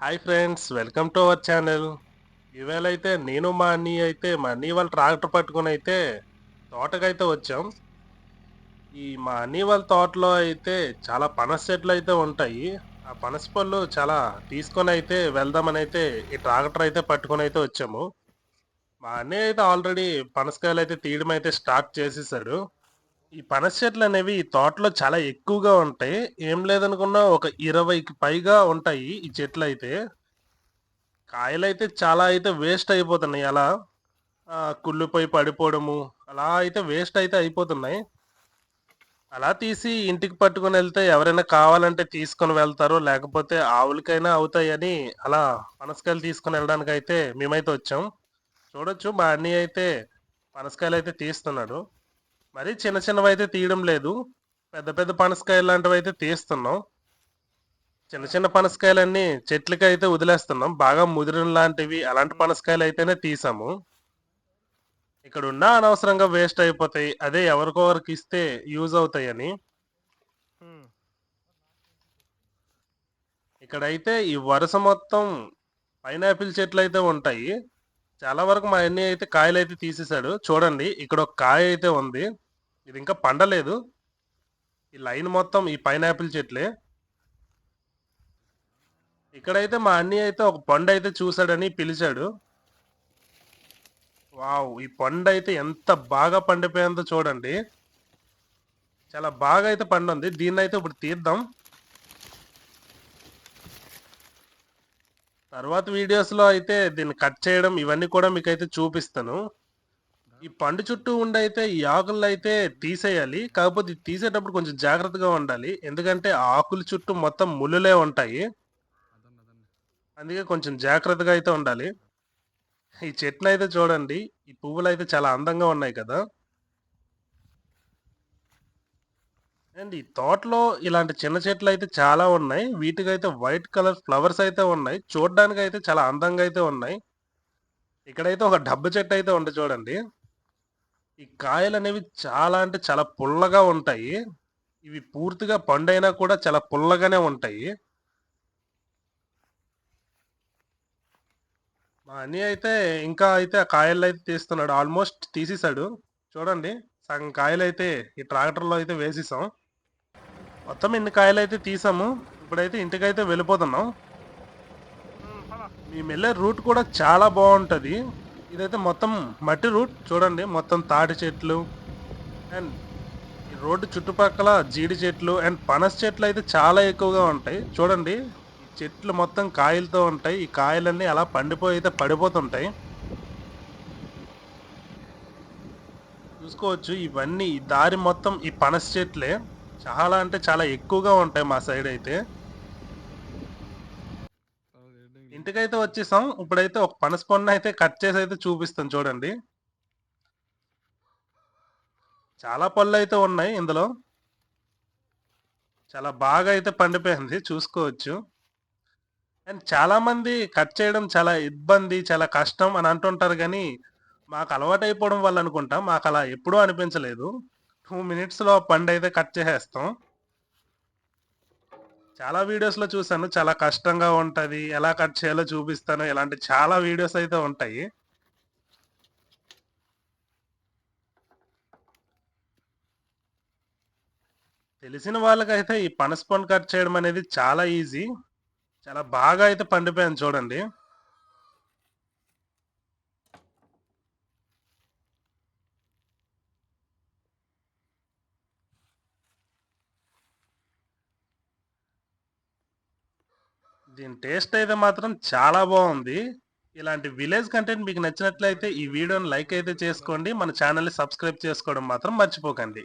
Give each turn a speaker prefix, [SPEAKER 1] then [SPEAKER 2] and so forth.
[SPEAKER 1] Hi friends welcome to our channel ఈవేళ అయితే నేను మా అన్నీ అయితే మా అన్నీ వాళ్ళ ట్రాక్టర్ పట్టుకుని అయితే తోటకైతే వచ్చాం. ఈ మా అన్నీ వాళ్ళ తోటలో అయితే చాలా పనస చెట్లు అయితే ఉంటాయి. ఆ పనస పళ్ళు చాలా తీసుకొని అయితే వెళ్దామని అయితే ఈ ట్రాక్టర్ అయితే పట్టుకొని అయితే వచ్చాము. మా అన్నయ్య అయితే ఆల్రెడీ పనసకాయలు అయితే తీయడం అయితే స్టార్ట్ చేసేసాడు. ఈ పనస చెట్లు అనేవి ఈ తోటలో చాలా ఎక్కువగా ఉంటాయి. ఏం లేదనుకున్నా ఒక ఇరవైకి పైగా ఉంటాయి ఈ చెట్లు అయితే. కాయలు అయితే చాలా అయితే వేస్ట్ అయిపోతున్నాయి. అలా కుళ్ళిపోయి పడిపోవడము అలా అయితే వేస్ట్ అయితే అయిపోతున్నాయి. అలా తీసి ఇంటికి పట్టుకొని వెళ్తే ఎవరైనా కావాలంటే తీసుకొని వెళ్తారు లేకపోతే ఆవులకైనా అవుతాయని అలా పనసకాయలు తీసుకొని వెళ్ళడానికి అయితే మేమైతే వచ్చాం. చూడొచ్చు మా అన్నయ్య అయితే పనసకాయలు అయితే తీస్తున్నాడు. మరి చిన్న చిన్నవి అయితే తీయడం లేదు. పెద్ద పెద్ద పనసకాయలు లాంటివి అయితే తీస్తున్నాం. చిన్న చిన్న పనసకాయలన్నీ చెట్లకి అయితే వదిలేస్తున్నాం. బాగా ముదిరిన లాంటివి అలాంటి పనసకాయలు అయితేనే తీసాము. ఇక్కడ ఉన్న అనవసరంగా వేస్ట్ అయిపోతాయి. అదే ఎవరికొవరికి ఇస్తే యూజ్ అవుతాయని. ఇక్కడైతే ఈ వరుస మొత్తం పైనాపిల్ చెట్లు అయితే ఉంటాయి. చాలా వరకు మా అన్నయ్య అయితే కాయలు అయితే తీసేశాడు. చూడండి ఇక్కడ ఒక కాయ అయితే ఉంది. ఇది ఇంకా పండలేదు. ఈ లైన్ మొత్తం ఈ పైనాపిల్ చెట్లే. ఇక్కడైతే మా అన్నయ్య అయితే ఒక పండు అయితే చూశాడని పిలిచాడు. వావ్ ఈ పండు అయితే ఎంత బాగా పండిపోయిందో చూడండి. చాలా బాగా అయితే పండుంది. దీన్ని అయితే ఇప్పుడు తీద్దాం. తర్వాత వీడియోస్లో అయితే దీన్ని కట్ చేయడం ఇవన్నీ కూడా మీకు అయితే చూపిస్తాను. ఈ పండు చుట్టూ ఉండి అయితే ఈ ఆకులు అయితే తీసేయాలి. కాకపోతే తీసేటప్పుడు కొంచెం జాగ్రత్తగా ఉండాలి. ఎందుకంటే ఆకుల చుట్టూ మొత్తం ముళ్ళులే ఉంటాయి. అందుకే కొంచెం జాగ్రత్తగా అయితే ఉండాలి. ఈ చెట్లు అయితే చూడండి ఈ పువ్వులు అయితే చాలా అందంగా ఉన్నాయి కదా. అండ్ ఈ తోటలో ఇలాంటి చిన్న చెట్లు అయితే చాలా ఉన్నాయి. వీటికైతే వైట్ కలర్ ఫ్లవర్స్ అయితే ఉన్నాయి. చూడడానికి అయితే చాలా అందంగా అయితే ఉన్నాయి. ఇక్కడైతే ఒక డబ్బ చెట్టు అయితే ఉంది చూడండి. ఈ కాయలు అనేవి చాలా అంటే చాలా పుల్లగా ఉంటాయి. ఇవి పూర్తిగా పండైనా కూడా చాలా పుల్లగానే ఉంటాయి. మా అన్నయ్య అయితే ఇంకా అయితే ఆ కాయలు అయితే తీస్తున్నాడు. ఆల్మోస్ట్ తీసేశాడు. చూడండి సగం కాయలు అయితే ఈ ట్రాక్టర్లో అయితే వేసేసాం. మొత్తం ఎన్ని కాయలు అయితే తీసాము. ఇప్పుడైతే ఇంటికైతే వెళ్ళిపోతున్నాం. మేము వెళ్ళే రూట్ కూడా చాలా బాగుంటుంది. ఇదైతే మొత్తం మట్టి రూట్. చూడండి మొత్తం తాటి చెట్లు అండ్ ఈ రోడ్డు చుట్టుపక్కల జీడి చెట్లు అండ్ పనస చెట్లు అయితే చాలా ఎక్కువగా ఉంటాయి. చూడండి చెట్లు మొత్తం కాయలతో ఉంటాయి. ఈ కాయలన్నీ అలా పండిపోయి అయితే పడిపోతుంటాయి. చూసుకోవచ్చు ఇవన్నీ ఈ దారి మొత్తం ఈ పనస చెట్లే. చాలా అంటే చాలా ఎక్కువగా ఉంటాయి మా సైడ్ అయితే. ఇంటికైతే వచ్చేసాం. ఇప్పుడైతే ఒక పనస పొన్న అయితే కట్ చేసి అయితే చూపిస్తాం చూడండి. చాలా పళ్ళు అయితే ఉన్నాయి ఇందులో. చాలా బాగా అయితే పండిపోయింది. చూసుకోవచ్చు. అండ్ చాలా మంది కట్ చేయడం చాలా ఇబ్బంది చాలా కష్టం అని అంటుంటారు కానీ మాకు అలవాటు అయిపోవడం వల్ల అనుకుంటా మాకు అలా ఎప్పుడూ అనిపించలేదు. టూ మినిట్స్లో పండు అయితే కట్ చేసేస్తాం. చాలా వీడియోస్లో చూసాను చాలా కష్టంగా ఉంటుంది ఎలా కట్ చేయాలో చూపిస్తాను ఇలాంటి చాలా వీడియోస్ అయితే ఉంటాయి. తెలిసిన వాళ్ళకైతే ఈ పనస పండు కట్ చేయడం అనేది చాలా ఈజీ. చాలా బాగా అయితే పండిపోయాను చూడండి. దీని టేస్ట్ అయితే మాత్రం చాలా బాగుంది. ఇలాంటి విలేజ్ కంటెంట్ మీకు నచ్చినట్లయితే ఈ వీడియోని లైక్ అయితే చేసుకోండి. మన ఛానల్ని సబ్స్క్రైబ్ చేసుకోవడం మాత్రం మర్చిపోకండి.